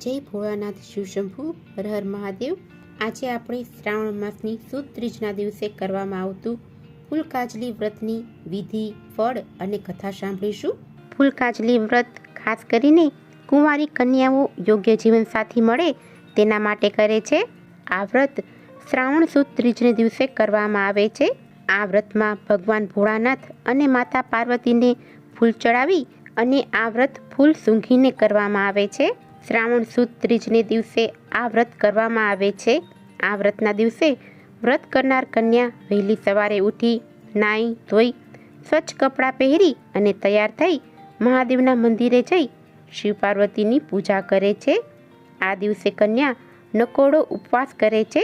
જય ભોળાનાથ શિવશંભુ, હર હર મહાદેવ. આજે આપણે શ્રાવણ માસની સુદ ત્રીજના દિવસે કરવામાં આવતું ફૂલકાજલી વ્રતની વિધિ, ફળ અને કથા સાંભળીશું. ફૂલકાજલી વ્રત ખાસ કરીને કુંવારી કન્યાઓ યોગ્ય જીવનસાથી મળે તેના માટે કરે છે. આ વ્રત શ્રાવણ સુદ ત્રીજને દિવસે કરવામાં આવે છે. આ વ્રતમાં ભગવાન ભોળાનાથ અને માતા પાર્વતીને ફૂલ ચડાવી અને આ વ્રત ફૂલ સૂંઘીને કરવામાં આવે છે. શ્રાવણ સુદ ત્રીજને દિવસે આ વ્રત કરવામાં આવે છે. આ વ્રતના દિવસે વ્રત કરનાર કન્યા વહેલી સવારે ઉઠી નાઈ ધોઈ, સ્વચ્છ કપડાં પહેરી અને તૈયાર થઈ મહાદેવના મંદિરે જઈ શિવ પાર્વતીની પૂજા કરે છે. આ દિવસે કન્યા નકોડો ઉપવાસ કરે છે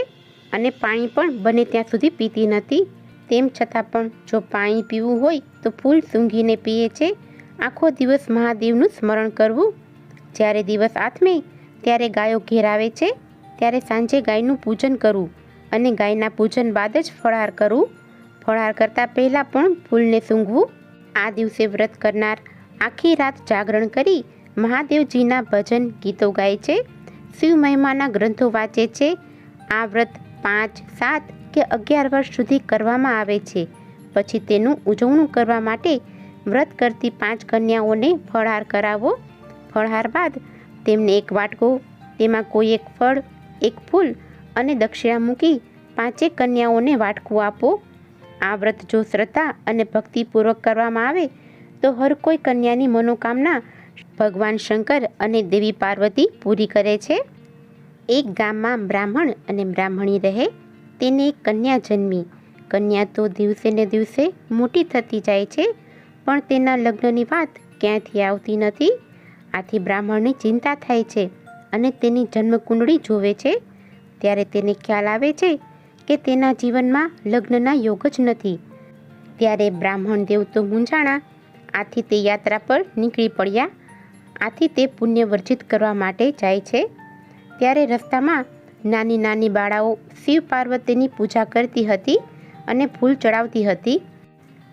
અને પાણી પણ બને ત્યાં સુધી પીતી નથી. તેમ છતાં પણ જો પાણી પીવું હોય તો ફૂલ સૂંઘીને પીએ છે. આખો દિવસ મહાદેવનું સ્મરણ કરવું જ્યારે દિવસ આથમે ત્યારે ગાયો ઘેર આવે છે, ત્યારે સાંજે ગાયનું પૂજન કરવું અને ગાયના પૂજન બાદ જ ફળહાર કરવું ફળહાર કરતાં પહેલાં પણ ફૂલને સૂંઘવું. આ દિવસે વ્રત કરનાર આખી રાત જાગરણ કરી મહાદેવજીના ભજન ગીતો ગાય છે. શિવ મહિમાના ગ્રંથો વાંચે છે. આ વ્રત પાંચ, સાત કે અગિયાર વર્ષ સુધી કરવામાં આવે છે. પછી તેનું ઉજવણું કરવા માટે વ્રત કરતી પાંચ કન્યાઓને ફળહાર કરાવો. ફળહાર બાદ તેમને એક વાટકો, તેમાં કોઈ એક ફળ, એક ફૂલ અને દક્ષિણા મૂકી પાંચે કન્યાઓને વાટકું આપો. આ વ્રત જો શ્રદ્ધા અને ભક્તિપૂર્વક કરવામાં આવે, તો હર કોઈ કન્યાની મનોકામના ભગવાન શંકર અને દેવી પાર્વતી પૂરી કરે છે. એક ગામમાં બ્રાહ્મણ અને બ્રાહ્મણી રહે, તેને એક કન્યા જન્મી. કન્યા તો દિવસે ને દિવસે મોટી થતી જાય છે, પણ તેના લગ્નની વાત ક્યાંથી આવતી નથી. આથી બ્રાહ્મણની ચિંતા થાય છે અને તેની જન્મકુંડળી જોવે છે. ત્યારે તેને ખ્યાલ આવે છે કે તેના જીવનમાં લગ્નના યોગ જ નથી. ત્યારે બ્રાહ્મણ દેવ તો મૂંઝાણા આથી તે યાત્રા પર નીકળી પડ્યા. આથી તે પુણ્ય વર્જિત કરવા માટે જાય છે. ત્યારે રસ્તામાં નાની નાની બાળાઓ શિવ પાર્વતીની પૂજા કરતી હતી અને ફૂલ ચડાવતી હતી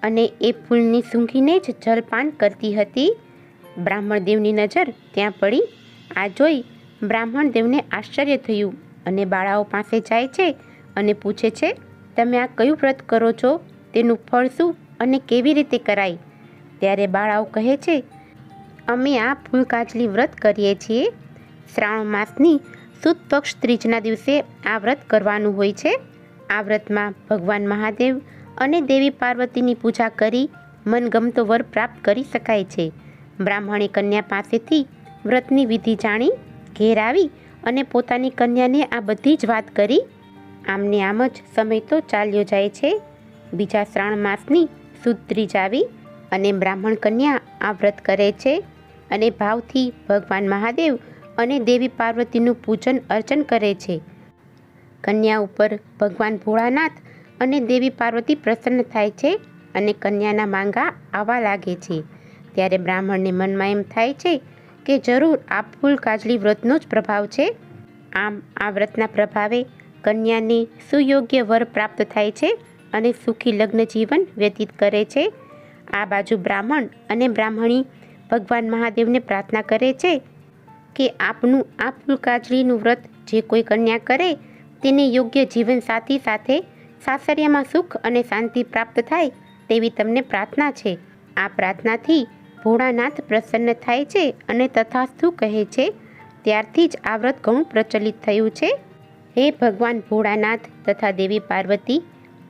અને એ ફૂલની સૂંઘીને જ જલપાન કરતી હતી. બ્રાહ્મણ દેવની નજર ત્યાં પડી. આ જોઈ બ્રાહ્મણ દેવને આશ્ચર્ય થયું અને બાળાઓ પાસે જાય છે અને પૂછે છે, તમે આ કયું વ્રત કરો છો? તેનું ફળ શું અને કેવી રીતે કરાય? ત્યારે બાળાઓ કહે છે, અમે આ ફૂલકાજલી વ્રત કરીએ છીએ. શ્રાવણ માસની સુદ પક્ષ ત્રીજના દિવસે આ વ્રત કરવાનું હોય છે. આ વ્રતમાં ભગવાન મહાદેવ અને દેવી પાર્વતીની પૂજા કરી મનગમતો વર પ્રાપ્ત કરી શકાય છે. બ્રાહ્મણે કન્યા પાસેથી વ્રતની વિધિ જાણી ઘેર આવી અને પોતાની કન્યાને આ બધી જ વાત કરી. આમને આમ જ સમય તો ચાલ્યો જાય છે. બીજા શ્રાવણ માસની સુદ ત્રીજ આવી અને બ્રાહ્મણ કન્યા આ વ્રત કરે છે અને ભાવથી ભગવાન મહાદેવ અને દેવી પાર્વતીનું પૂજન અર્ચન કરે છે. કન્યા ઉપર ભગવાન ભોળાનાથ અને દેવી પાર્વતી પ્રસન્ન થાય છે અને કન્યાના માંગા આવવા લાગે છે. ત્યારે બ્રાહ્મણને મનમાં એમ થાય છે કે જરૂર આ ફૂલ કાજલી વ્રતનો જ પ્રભાવ છે. આમ આ વ્રતના પ્રભાવે કન્યાને સુયોગ્ય વર પ્રાપ્ત થાય છે અને સુખી લગ્ન જીવન વ્યતીત કરે છે. આ બાજુ બ્રાહ્મણ અને બ્રાહ્મણી ભગવાન મહાદેવને પ્રાર્થના કરે છે કે આપનું આ ફૂલકાજલીનું વ્રત જે કોઈ કન્યા કરે તેને યોગ્ય જીવન સાથી સાથે સાસરિયામાં સુખ અને શાંતિ પ્રાપ્ત થાય તેવી તમને પ્રાર્થના છે. આ પ્રાર્થનાથી ભોળાનાથ પ્રસન્ન થાય છે અને તથાસ્તુ કહે છે, ત્યારથી જ આ વ્રત ઘણું પ્રચલિત થયું છે. હે ભગવાન ભોળાનાથ તથા દેવી પાર્વતી,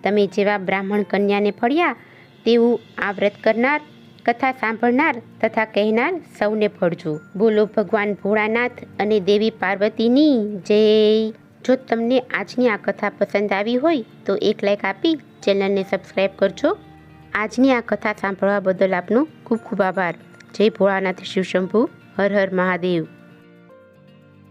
તમે જેવા બ્રાહ્મણ કન્યાને ફળ્યા, તેવું આ વ્રત કરનાર, કથા સાંભળનાર તથા કહેનાર સૌને ફળજો. બોલો ભગવાન ભોળાનાથ અને દેવી પાર્વતીની જય. જો તમને આજની આ કથા પસંદ આવી હોય તો એક લાઈક આપી ચેનલને સબસ્ક્રાઈબ કરજો. આજની આ કથા સાંભળવા બદલ આપનો ખૂબ ખૂબ આભાર. જય ભોળાનાથ શિવશંભુ હર હર મહાદેવ.